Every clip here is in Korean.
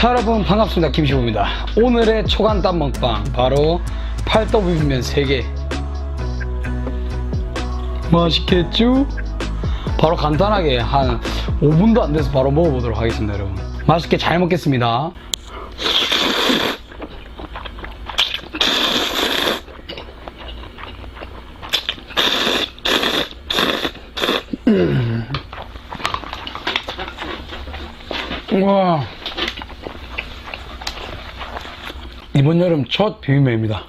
자 여러분 반갑습니다. 김시호입니다. 오늘의 초간단 먹방 바로 팔도 비빔면 3개. 맛있겠죠? 바로 간단하게 한 5분도 안 돼서 바로 먹어보도록 하겠습니다 여러분. 맛있게 잘 먹겠습니다. 와 이번 여름 첫 비빔면입니다.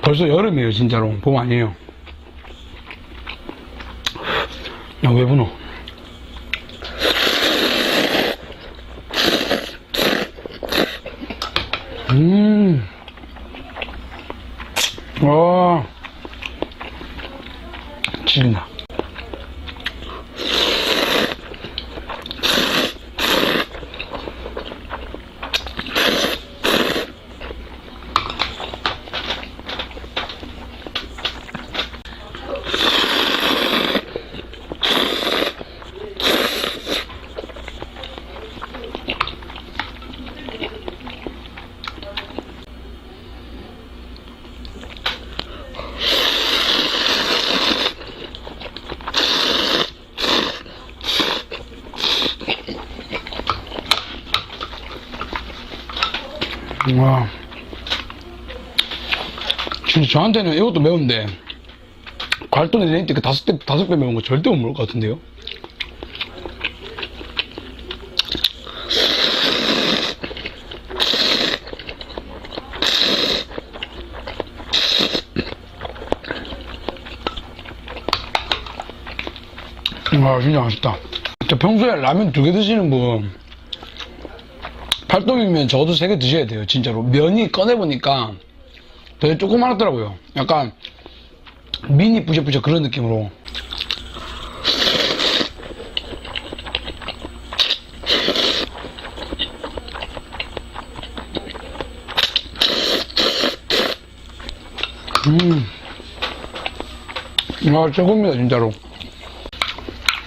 벌써 여름이에요, 진짜로. 봄 아니에요. 야, 왜 분어? 음. 와. 질나. 와. 진짜 저한테는 이것도 매운데, 갈돈에 내일 때그 다섯 배, 다섯 배 매운 거 절대 못 먹을 것 같은데요? 와, 진짜 맛있다. 평소에 라면 두 개 드시는 분, 팔도미면 적어도 세 개 드셔야 돼요, 진짜로. 면이 꺼내보니까 되게 조그맣더라고요. 약간 미니 부셔부셔 그런 느낌으로. 음. 아, 최고입니다, 진짜로.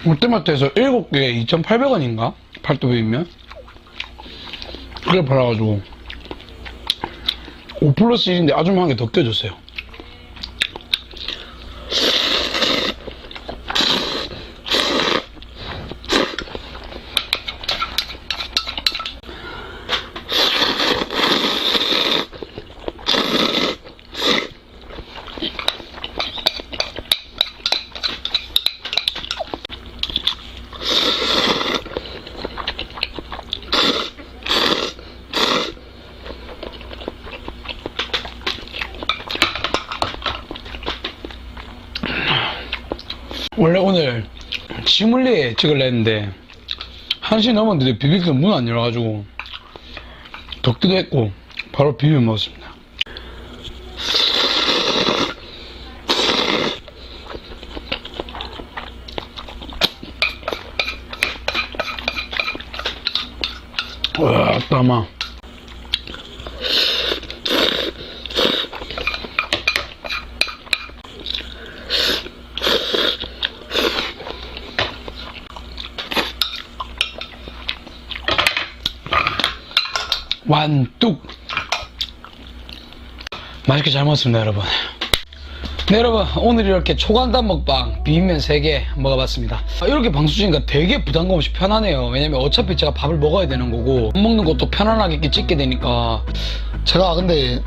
롯데마트에서 7개에 2,800원인가? 팔도비면? 그래 팔아가지고 5 플러스 1인데 아줌마 한 개 더 껴줬어요. 원래 오늘 지물리에 찍으려 했는데 1시 넘었는데 비비큐 문안 열어가지고 덥기도 했고 바로 비빔 먹었습니다. 와, 따마. 완뚝. 맛있게 잘 먹었습니다 여러분. 네 여러분 오늘 이렇게 초간단 먹방 비빔면 3개 먹어봤습니다. 아, 이렇게 방송 중이니까 되게 부담감 없이 편하네요. 왜냐면 어차피 제가 밥을 먹어야 되는 거고 밥 먹는 것도 편안하게 찍게 되니까. 제가 근데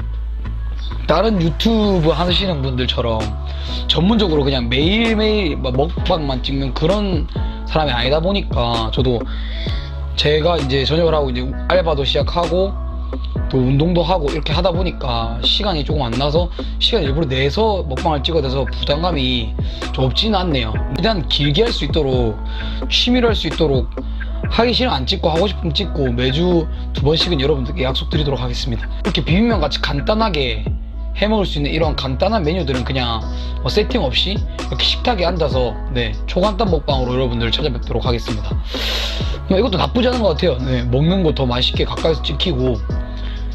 다른 유튜브 하시는 분들처럼 전문적으로 그냥 매일매일 막 먹방만 찍는 그런 사람이 아니다 보니까 저도 제가 이제 전역을 하고 이제 알바도 시작하고 또 운동도 하고 이렇게 하다 보니까 시간이 조금 안 나서 시간 일부러 내서 먹방을 찍어야 돼서 부담감이 좀 없지는 않네요. 일단 길게 할 수 있도록 취미로 할 수 있도록 하기 싫으면 안 찍고 하고 싶으면 찍고 매주 두 번씩은 여러분들께 약속드리도록 하겠습니다. 이렇게 비빔면 같이 간단하게 해 먹을 수 있는 이런 간단한 메뉴들은 그냥 뭐 세팅 없이 이렇게 식탁에 앉아서 네 초간단 먹방으로 여러분들을 찾아뵙도록 하겠습니다. 뭐 이것도 나쁘지 않은 것 같아요. 네, 먹는 거 더 맛있게 가까이서 찍히고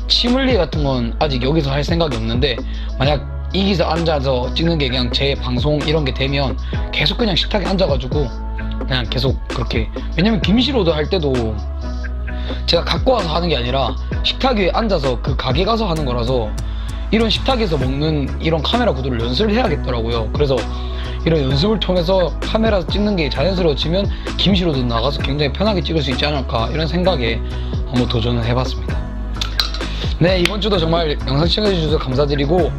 치물리 같은 건 아직 여기서 할 생각이 없는데 만약 이기서 앉아서 찍는 게 그냥 제 방송 이런 게 되면 계속 그냥 식탁에 앉아가지고 그냥 계속 그렇게 왜냐면 김시로도 할 때도 제가 갖고 와서 하는 게 아니라 식탁 위에 앉아서 그 가게 가서 하는 거라서 이런 식탁에서 먹는 이런 카메라 구도를 연습을 해야겠더라고요. 그래서 이런 연습을 통해서 카메라 찍는 게 자연스러워지면 김시로도 나가서 굉장히 편하게 찍을 수 있지 않을까 이런 생각에 한번 도전을 해봤습니다. 네, 이번 주도 정말 영상 시청해주셔서 감사드리고,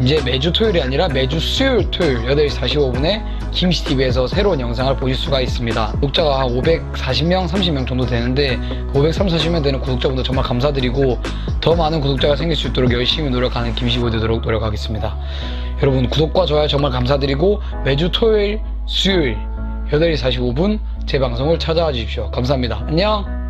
이제 매주 토요일이 아니라 매주 수요일, 토요일 8시 45분에 김씨TV에서 새로운 영상을 보실 수가 있습니다. 구독자가 한 540명, 30명 정도 되는데, 530, 40명 되는 구독자분들 정말 감사드리고, 더 많은 구독자가 생길 수 있도록 열심히 노력하는 김씨보 되도록 노력하겠습니다. 여러분, 구독과 좋아요 정말 감사드리고, 매주 토요일, 수요일 8시 45분 제 방송을 찾아와 주십시오. 감사합니다. 안녕!